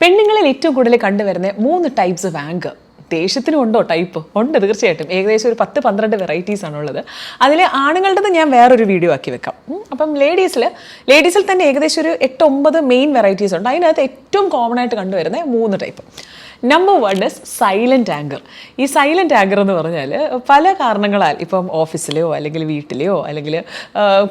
പെണ്ണുങ്ങളിൽ ഏറ്റവും കൂടുതൽ കണ്ടുവരുന്ന മൂന്ന് ടൈപ്സ് ഓഫ് ആങ്കർ ദേഷ്യത്തിനും ഉണ്ടോ ടൈപ്പ് ഉണ്ട് തീർച്ചയായിട്ടും. ഏകദേശം ഒരു പത്ത് പന്ത്രണ്ട് വെറൈറ്റീസ് ആണുള്ളത്. അതിൽ ആണുങ്ങളുടെ ഞാൻ വേറൊരു വീഡിയോ ആക്കി വെക്കാം. അപ്പം ലേഡീസിൽ ലേഡീസിൽ തന്നെ ഏകദേശം ഒരു എട്ട് ഒമ്പത് മെയിൻ വെറൈറ്റീസ് ഉണ്ട്. അതിനകത്ത് ഏറ്റവും കോമൺ ആയിട്ട് കണ്ടുവരുന്ന മൂന്ന് type number one is silent anchor ഈ സൈലന്റ് ആങ്കർ എന്ന് പറഞ്ഞാൽ പല കാരണങ്ങളാൽ ഇപ്പം ഓഫീസിലെയോ അല്ലെങ്കിൽ വീട്ടിലെയോ അല്ലെങ്കിൽ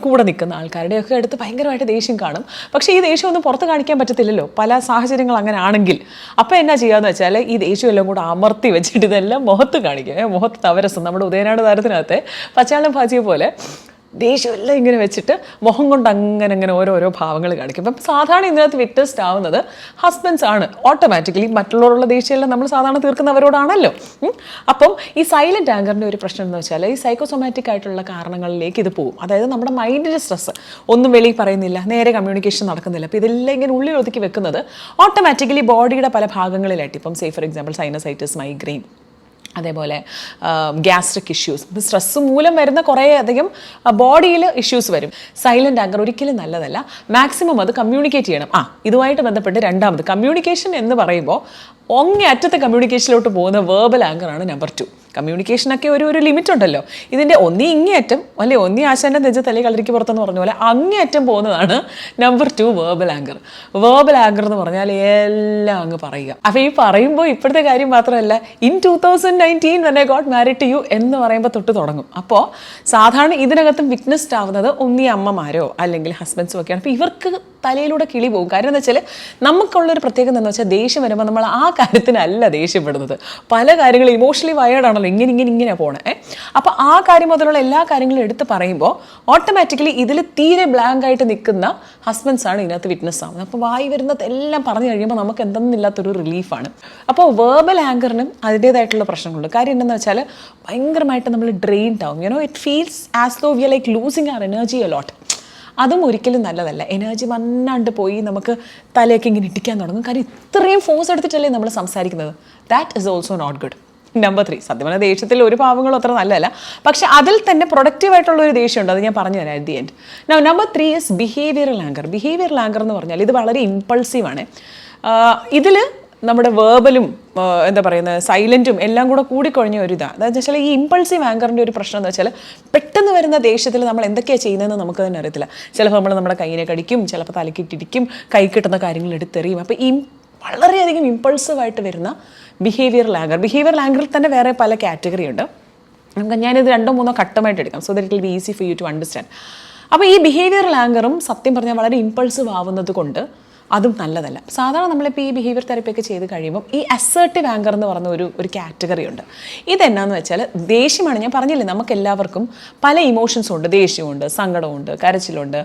കൂടെ നിൽക്കുന്ന ആൾക്കാരുടെയൊക്കെ അടുത്ത് ഭയങ്കരമായിട്ട് ദേഷ്യം കാണും. പക്ഷേ ഈ ദേഷ്യം ഒന്നും പുറത്ത് കാണിക്കാൻ പറ്റത്തില്ലല്ലോ. പല സാഹചര്യങ്ങൾ അങ്ങനെ ആണെങ്കിൽ. അപ്പോൾ എന്നാ ചെയ്യാന്ന് വെച്ചാൽ ഈ ദേഷ്യം എല്ലാം കൂടെ അമർത്തി വെച്ചിട്ട് ഇതെല്ലാം മുഖത്ത് കാണിക്കുക മുഖത്ത് തവരസം. നമ്മുടെ ഉദയനാട് താരത്തിനകത്തെ പച്ചാളം ഭാജിയെ പോലെ ദേഷ്യമെല്ലാം ഇങ്ങനെ വെച്ചിട്ട് മുഖം കൊണ്ട് അങ്ങനെ അങ്ങനെ ഓരോരോ ഭാവങ്ങൾ കാണിക്കും. അപ്പം സാധാരണ ഇതിനകത്ത് വിറ്റസ്റ്റ് ആവുന്നത് ഹസ്ബൻഡ്സ് ആണ്. ഓട്ടോമാറ്റിക്കലി മറ്റുള്ളവരുള്ള ദേഷ്യമെല്ലാം നമ്മൾ സാധാരണ തീർക്കുന്നവരോടാണല്ലോ. അപ്പം ഈ സൈലന്റ് ആങ്കറിന്റെ ഒരു പ്രശ്നം എന്ന് വെച്ചാൽ ഈ സൈക്കോസൊമാറ്റിക് ആയിട്ടുള്ള കാരണങ്ങളിലേക്ക് ഇത് പോകും. അതായത് നമ്മുടെ മൈൻഡിന്റെ സ്ട്രെസ് ഒന്നും വെളിയിൽ പറയുന്നില്ല നേരെ കമ്മ്യൂണിക്കേഷൻ നടക്കുന്നില്ല. അപ്പോൾ ഇതെല്ലാം ഇങ്ങനെ ഉള്ളിൽ ഒതുക്കി വെക്കുന്നത് ഓട്ടോമാറ്റിക്കലി ബോഡിയുടെ പല ഭാഗങ്ങളിലായിട്ട്. ഇപ്പം say for example sinusitis migraine അതേപോലെ ഗ്യാസ്ട്രിക് ഇഷ്യൂസ് സ്ട്രെസ് മൂലം വരുന്ന കുറേ അധികം ബോഡിയിൽ ഇഷ്യൂസ് വരും. സൈലന്റ് ആങ്കർ ഒരിക്കലും നല്ലതല്ല. മാക്സിമം അത് കമ്മ്യൂണിക്കേറ്റ് ചെയ്യണം. ആ ഇതുമായിട്ട് ബന്ധപ്പെട്ട് രണ്ടാമത് കമ്മ്യൂണിക്കേഷൻ എന്ന് പറയുമ്പോൾ ഒങ്ങേ അറ്റത്തെ കമ്മ്യൂണിക്കേഷനിലോട്ട് പോകുന്ന വേർബൽ ആങ്കറാണ് നമ്പർ ടു കമ്മ്യൂണിക്കേഷനൊക്കെ ഒരു ഒരു ലിമിറ്റ് ഉണ്ടല്ലോ. ഇതിന്റെ ഒന്നി ഇങ്ങേയറ്റം അല്ലെ ഒന്നി ആശാന്റെ നെജ തലയിൽ കളരിക്ക് പുറത്തെന്ന് പറഞ്ഞ പോലെ അങ്ങേയറ്റം പോകുന്നതാണ് number two verbal anchor verbal anchor എന്ന് പറഞ്ഞാൽ എല്ലാം അങ്ങ് പറയുക. അപ്പോൾ ഈ പറയുമ്പോൾ ഇപ്പോഴത്തെ കാര്യം മാത്രമല്ല in two thousand nineteen when I got married to you എന്ന് പറയുമ്പോൾ തൊട്ട് തുടങ്ങും. അപ്പോൾ സാധാരണ ഇതിനകത്തും വിറ്റ്നസ്ഡ് ആവുന്നത് ഒന്നി അമ്മമാരോ അല്ലെങ്കിൽ ഹസ്ബൻഡ്സോ ഒക്കെയാണ്. അപ്പോൾ ഇവർക്ക് തലയിലൂടെ കിളി പോകും. കാരണം എന്താ വെച്ചാൽ നമുക്കുള്ളൊരു പ്രത്യേകത എന്ന് വെച്ചാൽ ദേഷ്യം വരുമ്പോൾ നമ്മൾ ആ കാര്യത്തിനല്ല ദേഷ്യപ്പെടുന്നത്. പല കാര്യങ്ങളും ഇമോഷണലി വയേർഡാണല്ലോ ഇങ്ങനെ ഇങ്ങനെ ഇങ്ങനെ പോണേ? അപ്പോൾ ആ കാര്യം മുതലുള്ള എല്ലാ കാര്യങ്ങളും എടുത്ത് പറയുമ്പോൾ ഓട്ടോമാറ്റിക്കലി ഇതിൽ തീരെ ബ്ലാങ്ക് ആയിട്ട് നിൽക്കുന്ന ഹസ്ബൻഡ്സ് ആണ് ഇതിനകത്ത് വിറ്റ്നസ് ആവുന്നത്. അപ്പോൾ വായി വരുന്നത് എല്ലാം പറഞ്ഞു കഴിയുമ്പോൾ നമുക്ക് എന്തെന്നില്ലാത്തൊരു റിലീഫാണ് അപ്പോൾ വേർബൽ ആങ്കറിനും അതിന്റേതായിട്ടുള്ള പ്രശ്നങ്ങളുണ്ട്. കാര്യം എന്തെന്ന് വെച്ചാൽ ഭയങ്കരമായിട്ട് നമ്മൾ ഡ്രെയിൻഡ് ആവും. You know it feels as though we like losing our energy a lot അതും ഒരിക്കലും നല്ലതല്ല. എനർജി വന്നാണ്ട് പോയി നമുക്ക് തലയൊക്കെ ഇങ്ങനെ ഇടിക്കാൻ തുടങ്ങും. കാര്യം ഇത്രയും ഫോഴ്സ് എടുത്തിട്ടല്ലേ നമ്മൾ സംസാരിക്കുന്നത്. That is also not good number three സത്യം പറഞ്ഞാൽ ദേഷ്യത്തിൽ ഒരു പാവങ്ങളും അത്ര നല്ലതല്ല. പക്ഷെ അതിൽ തന്നെ പ്രൊഡക്റ്റീവ് ആയിട്ടുള്ള ഒരു ദേഷ്യമുണ്ട്. അത് ഞാൻ പറഞ്ഞു തരാം at the end now number three is behaviour anchor behaviour anchor എന്ന് പറഞ്ഞാൽ ഇത് വളരെ ഇമ്പൾസീവ് ആണ്. ഇതിൽ നമ്മുടെ വേർബലും എന്താ പറയുന്നത് സൈലന്റും എല്ലാം കൂടെ കൂടിക്കൊഴിഞ്ഞ ഒരു ഇതാണ് അതായത് വെച്ചാൽ ഈ ഇമ്പൾസീവ് ആങ്കറിന്റെ ഒരു പ്രശ്നം എന്ന് വെച്ചാൽ പെട്ടെന്ന് വരുന്ന ദേഷ്യത്തിൽ നമ്മൾ എന്തൊക്കെയാണ് ചെയ്യുന്നതെന്ന് നമുക്ക് തന്നെ അറിയത്തില്ല. ചിലപ്പോൾ നമ്മൾ നമ്മുടെ കൈയിനെ കടിക്കും ചിലപ്പോൾ തലക്കിട്ടിരിക്കും കൈ കിട്ടുന്ന കാര്യങ്ങൾ എടുത്തെറിയും. അപ്പോൾ വളരെയധികം ഇമ്പൾസീവായിട്ട് വരുന്ന ബിഹേവിയറൽ ആങ്കർ ബിഹേവിയറൽ ആങ്കറിൽ തന്നെ വേറെ പല കാറ്റഗറി ഉണ്ട്. നമുക്ക് ഞാനിത് രണ്ടോ മൂന്നോ ഘട്ടമായിട്ട് എടുക്കാം. So that will be easy for you to understand അപ്പോൾ ഈ ബിഹേവിയറൽ ആങ്കറും സത്യം പറഞ്ഞാൽ വളരെ ഇമ്പൾസീവ് ആവുന്നത് കൊണ്ട് അതും നല്ലതല്ല. സാധാരണ നമ്മളിപ്പോൾ ഈ ബിഹേവിയർ തെറപ്പിയൊക്കെ ചെയ്ത് കഴിയുമ്പോൾ ഈ അസേർട്ടീവ് ആങ്കർ എന്ന് പറഞ്ഞ ഒരു ഒരു കാറ്റഗറി ഉണ്ട്. ഇതെന്നാന്ന് വെച്ചാൽ ദേഷ്യമാണ്. ഞാൻ പറഞ്ഞില്ലേ നമുക്ക് എല്ലാവർക്കും പല ഇമോഷൻസും ഉണ്ട്. ദേഷ്യമുണ്ട് സങ്കടമുണ്ട് കരച്ചിലുണ്ട്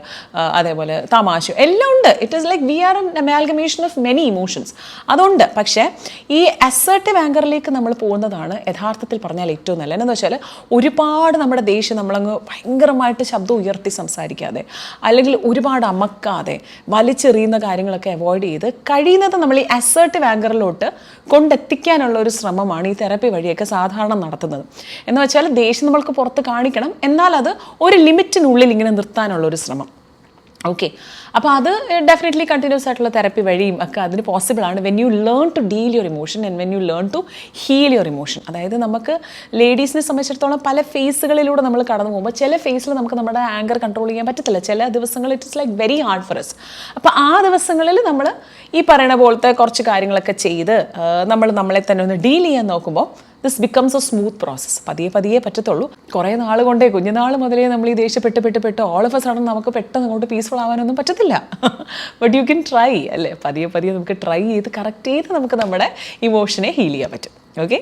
അതേപോലെ തമാശ. എല്ലാം ഉണ്ട്. It is like we are an amalgamation of many emotions അതുണ്ട്. പക്ഷേ ഈ അസേർട്ടീവ് ആങ്കറിലേക്ക് നമ്മൾ പോകുന്നതാണ് യഥാർത്ഥത്തിൽ പറഞ്ഞാൽ ഏറ്റവും നല്ലത്. എന്നു വെച്ചാൽ ഒരുപാട് നമ്മുടെ ദേഷ്യം നമ്മളങ്ങ് ഭയങ്കരമായിട്ട് ശബ്ദം ഉയർത്തി സംസാരിക്കാതെ അല്ലെങ്കിൽ ഒരുപാട് അമക്കാതെ വലിച്ചെറിയുന്ന കാര്യങ്ങളൊക്കെ അവോയ്ഡ് ചെയ്ത് കഴിയുന്നത് നമ്മൾ ഈ അസേർട്ടീവ് ആങ്കറിലോട്ട് കൊണ്ടെത്തിക്കാനുള്ള ഒരു ശ്രമമാണ് ഈ തെറപ്പി വഴിയൊക്കെ സാധാരണ നടത്തുന്നത്. എന്ന് വെച്ചാൽ ദേഷ്യം നമ്മൾക്ക് പുറത്ത് കാണിക്കണം. എന്നാൽ അത് ഒരു ലിമിറ്റിനുള്ളിൽ ഇങ്ങനെ നിർത്താനുള്ള ഒരു ശ്രമം. ഓക്കെ അപ്പോൾ അത് ഡെഫിനറ്റ്ലി കണ്ടിന്യൂസ് ആയിട്ടുള്ള തെറപ്പി വഴിയും ഒക്കെ അതിന് പോസിബിൾ ആണ്. When you learn to deal your emotion and when you learn to heal your emotion അതായത് നമുക്ക് ലേഡീസിനെ സംബന്ധിച്ചിടത്തോളം പല ഫേസുകളിലൂടെ നമ്മൾ കടന്നു പോകുമ്പോൾ ചില ഫേസിൽ നമുക്ക് നമ്മുടെ ആങ്കർ കൺട്രോൾ ചെയ്യാൻ പറ്റത്തില്ല. ചില ദിവസങ്ങൾ it is like very hard for us അപ്പോൾ ആ ദിവസങ്ങളിൽ നമ്മൾ ഈ പറയണ പോലത്തെ കുറച്ച് കാര്യങ്ങളൊക്കെ ചെയ്ത് നമ്മൾ നമ്മളെ തന്നെ ഒന്ന് ഡീൽ ചെയ്യാൻ നോക്കുമ്പോൾ this becomes a smooth process പതിയെ പതിയെ പറ്റത്തുള്ളൂ. കുറേ നാൾ കൊണ്ടേ കുഞ്ഞുനാൾ മുതലേ നമ്മൾ ഈ ദേഷ്യപ്പെട്ട് പെട്ട് പെട്ട് ഓൾ ഓഫ് എ സഡൻ നമുക്ക് പെട്ടെന്ന് അങ്ങോട്ട് പീസ്ഫുൾ ആവാനൊന്നും പറ്റത്തില്ല. ബട്ട് യു ക്യാൻ ട്രൈ അല്ലേ? പതിയെ പതിയെ നമുക്ക് ട്രൈ ചെയ്ത് കറക്റ്റ് ചെയ്ത് നമുക്ക് നമ്മുടെ ഇമോഷനെ ഹീൽ ചെയ്യാൻ പറ്റും. ഓക്കെ